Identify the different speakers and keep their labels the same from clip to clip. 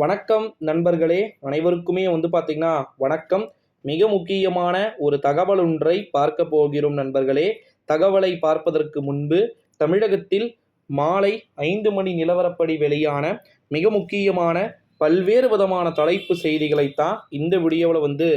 Speaker 1: வணக்கம் நண்பர்களே அனைவருக்குமே வந்து பார்த்திங்கன்னா வணக்கம். மிக முக்கியமான ஒரு தகவல் ஒன்றை பார்க்க போகிறோம் நண்பர்களே. தகவலை பார்ப்பதற்கு முன்பு தமிழகத்தில் மாலை ஐந்து மணி நிலவரப்படி வெளியான மிக முக்கியமான பல்வேறு விதமான தலைப்பு செய்திகளைத்தான் இந்த வீடியோவில் வந்து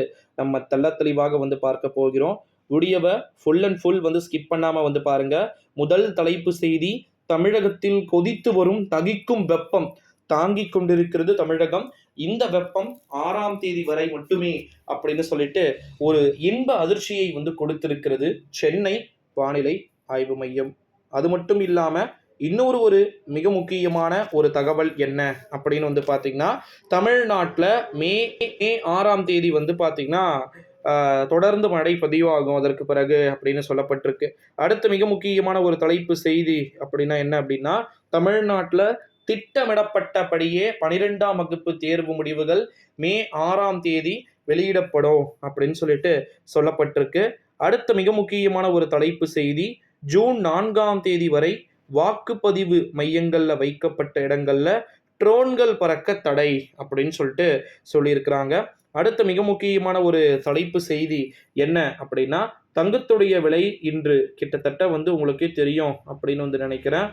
Speaker 1: நம்ம தெள்ள தெளிவாக வந்து பார்க்க போகிறோம். வீடியோவை ஃபுல் அண்ட் ஃபுல் வந்து ஸ்கிப் பண்ணாமல் வந்து பாருங்கள் முதல் தலைப்பு செய்தி தமிழகத்தில் கொதித்து வரும் தகிக்கும் வெப்பம். தாங்கிக் கொண்டிருக்கிறது தமிழகம். இந்த வெப்பம் ஆறாம் தேதி வரை மட்டுமே அப்படின்னு சொல்லிட்டு ஒரு இன்ப அதிர்ச்சியை வந்து கொடுத்திருக்கிறது சென்னை வானிலை ஆய்வு மையம். அது மட்டும் இல்லாமல் இன்னொரு ஒரு மிக முக்கியமான ஒரு தகவல் என்ன அப்படின்னு வந்து பார்த்தீங்கன்னா தமிழ்நாட்டில் மே மே ஆறாம் தேதி வந்து பார்த்தீங்கன்னா தொடர்ந்து மழை பதிவாகும் அதற்கு பிறகு அப்படின்னு சொல்லப்பட்டிருக்கு. அடுத்து மிக முக்கியமான ஒரு தலைப்பு செய்தி அப்படின்னா என்ன அப்படின்னா தமிழ்நாட்டில் திட்டமிடப்பட்டபடியே பனிரெண்டாம் வகுப்பு தேர்வு முடிவுகள் மே ஆறாம் தேதி வெளியிடப்படும் அப்படின்னு சொல்லிட்டு சொல்லப்பட்டிருக்கு. அடுத்த மிக முக்கியமான ஒரு தலைப்பு செய்தி ஜூன் நான்காம் தேதி வரை வாக்குப்பதிவு மையங்களில் வைக்கப்பட்ட இடங்கள்ல ட்ரோன்கள் பறக்க தடை அப்படின்னு சொல்லிட்டு சொல்லியிருக்கிறாங்க. அடுத்த மிக முக்கியமான ஒரு தலைப்பு செய்தி என்ன அப்படின்னா தங்கத்துடைய விலை இன்று கிட்டத்தட்ட வந்து உங்களுக்கே தெரியும் அப்படின்னு வந்து நினைக்கிறேன்.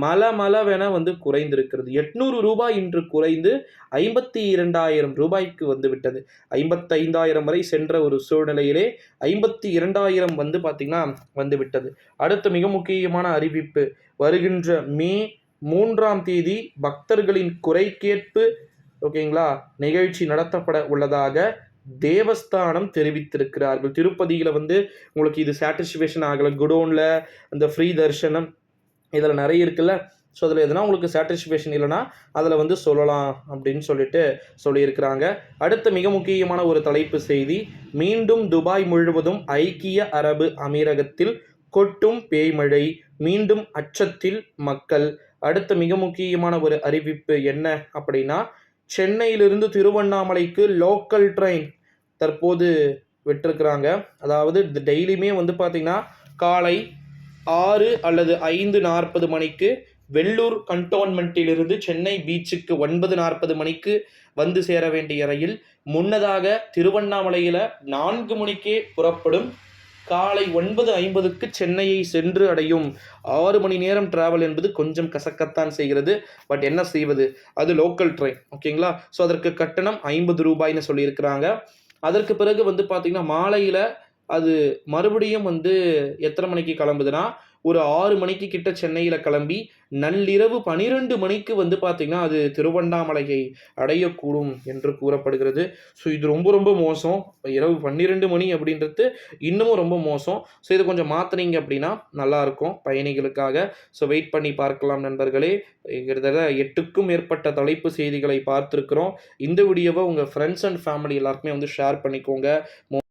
Speaker 1: மல மலவென வந்து குறைந்திருக்கிறது. எட்நூறு ரூபாய் இன்று குறைந்து ஐம்பத்தி இரண்டாயிரம் ரூபாய்க்கு வந்து விட்டது. ஐம்பத்தைந்தாயிரம் வரை சென்ற ஒரு சூழ்நிலையிலே ஐம்பத்தி இரண்டாயிரம் வந்து பார்த்திங்கன்னா வந்து விட்டது. அடுத்த மிக முக்கியமான அறிவிப்பு. வருகின்ற மே மூன்றாம் தேதி பக்தர்களின் குறை கேட்பு ஓகேங்களா நிகழ்ச்சி நடத்தப்பட உள்ளதாக தேவஸ்தானம் தெரிவித்திருக்கிறார்கள். திருப்பதியில் வந்து உங்களுக்கு இது சாட்டிஸ்ஃபேஷன் ஆகலை. குடோனில் அந்த ஃப்ரீ தர்ஷனம் இதில் நிறைய இருக்குல்ல. ஸோ அதில் எதுனா உங்களுக்கு சாட்டிஸ்ஃபேஷன் இல்லைனா அதில் வந்து சொல்லலாம் அப்படின்னு சொல்லிட்டு சொல்லியிருக்கிறாங்க. அடுத்த மிக முக்கியமான ஒரு தலைப்பு செய்தி மீண்டும் துபாய் முழுவதும் ஐக்கிய அரபு அமீரகத்தில் கொட்டும் பேய்மழை மீண்டும் அச்சத்தில் மக்கள். அடுத்த மிக முக்கியமான ஒரு அறிவிப்பு என்ன அப்படின்னா சென்னையிலிருந்து திருவண்ணாமலைக்கு லோக்கல் ட்ரெயின் தற்போது விட்டுருக்குறாங்க. அதாவது டெய்லியுமே வந்து பார்த்திங்கன்னா காலை ஆறு அல்லது ஐந்து நாற்பது மணிக்கு வெள்ளூர் கண்டோன்மெண்ட்டிலிருந்து சென்னை பீச்சுக்கு ஒன்பது நாற்பது மணிக்கு வந்து சேர வேண்டிய ரயில் முன்னதாக திருவண்ணாமலையில் நான்கு மணிக்கே புறப்படும். காலை ஒன்பது ஐம்பதுக்கு சென்னையை சென்று அடையும். ஆறு மணி நேரம் டிராவல் என்பது கொஞ்சம் கசக்கத்தான் செய்கிறது. பட் என்ன செய்வது? அது லோக்கல் ட்ரெயின் ஓகேங்களா ஸோ அதற்கு கட்டணம் ஐம்பது ரூபாய்னு சொல்லியிருக்கிறாங்க. அதற்கு பிறகு வந்து பார்த்திங்கன்னா மாலையில் அது மறுபடியும் வந்து எத்தனை மணிக்கு கிளம்புதுன்னா ஒரு ஆறு மணிக்கு கிட்ட சென்னையில் கிளம்பி நள்ளிரவு பனிரெண்டு மணிக்கு வந்து பார்த்திங்கன்னா அது திருவண்ணாமலையை அடையக்கூடும் என்று கூறப்படுகிறது. ஸோ இது ரொம்ப ரொம்ப மோசம். இரவு பன்னிரெண்டு மணி அப்படின்றது இன்னமும் ரொம்ப மோசம். ஸோ இது கொஞ்சம் மாற்றுனீங்க அப்படின்னா நல்லாயிருக்கும் பயணிகளுக்காக. ஸோ வெயிட் பண்ணி பார்க்கலாம் நண்பர்களே. கிட்டத்தட்ட எட்டுக்கும் மேற்பட்ட தலைப்பு செய்திகளை பார்த்துருக்குறோம். இந்த வீடியோவை உங்கள் ஃப்ரெண்ட்ஸ் அண்ட் ஃபேமிலி எல்லாருக்குமே வந்து ஷேர் பண்ணிக்கோங்க.